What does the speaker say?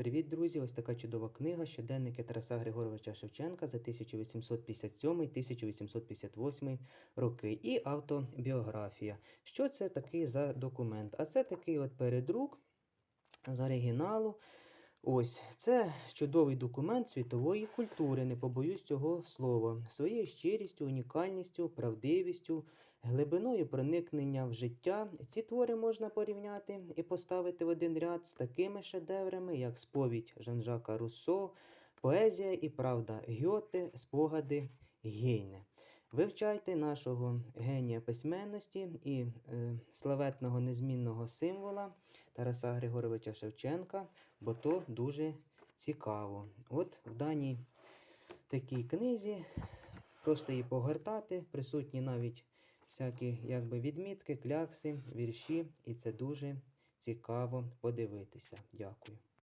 Привіт, друзі! Ось така чудова книга щоденники Тараса Григоровича Шевченка за 1857-1858 роки і автобіографія. Що це такий за документ? А це такий от передрук з оригіналу. Ось це чудовий документ світової культури, не побоюсь цього слова, своєю щирістю, унікальністю, правдивістю, глибиною проникнення в життя. Ці твори можна порівняти і поставити в один ряд з такими шедеврами, як сповідь Жан-Жака Руссо, поезія і правда Гьоте, спогади Гейне. Вивчайте нашого генія письменності і е, славетного незмінного символа Тараса Григоровича Шевченка, бо то дуже цікаво. От в даній такій книзі просто її погортати, присутні навіть всякі якби, відмітки, клякси, вірші, і це дуже цікаво подивитися. Дякую.